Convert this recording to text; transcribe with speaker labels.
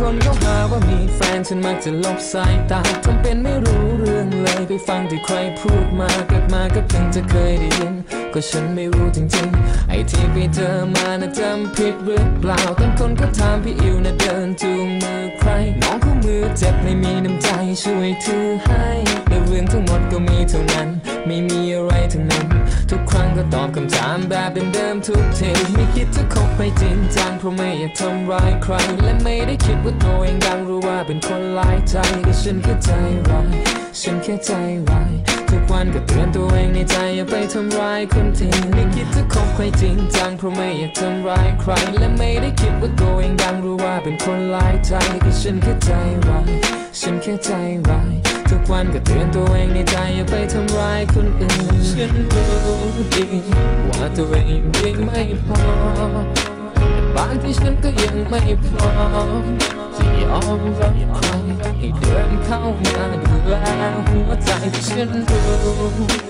Speaker 1: คนก็หาว่ามีแฟนฉันมักจะลบสายตาทำเป็นไม่รู้เรื่องเลยไปฟังที่ใครพูดมาเกิดมาก็เพิ่งจะเคยได้ยิน ก็ฉันไม่รู้จริงๆ ไอ้ที่ไปเจอมานะจำผิดหรือเปล่าต้นคนก็ถามพี่อิวนะเดินจูงมือใคร น้องคู่มือเจ็บไม่มีน้ำใจช่วยถือให้แต่เรื่องทั้งหมดก็มีเท่านั้น ไม่มีอะไรทั้งนั้น ทุกครั้งก็ตอบคำถามแบบเดิมๆทุกทีไม่คิดจะคบไปจริงจังเพราะไม่อยากทำร้ายใคร และไม่ได้คิดว่าตัวเองดังหรู้ว่าเป็นคนหลายใจแต่ฉันแค่ใจร้ายฉันแค่ใจร้ายทุกวันก็เตือนตัวเองในใจอย่าไปทำร้ายคนที่ไม่คิดจะคบใครจริงจังเพราะไม่อยากทำร้ายใคร และไม่ได้คิดว่าตัวเองดังหรู้ว่าเป็นคนหลายใจแต่ฉันแค่ใจร้ายฉันแค่ใจร้าย ทุกวันก็เตือนตัวเองในใจอย่าไปทำร้ายคนอื่น ฉันรู้ดีว่าตัวเองยังไม่พอแต่บางที่ฉันก็ยังไม่พร้อมที่ยอมรับใครให้เดินเข้ามาดูแลหัวใจที่ฉันรู้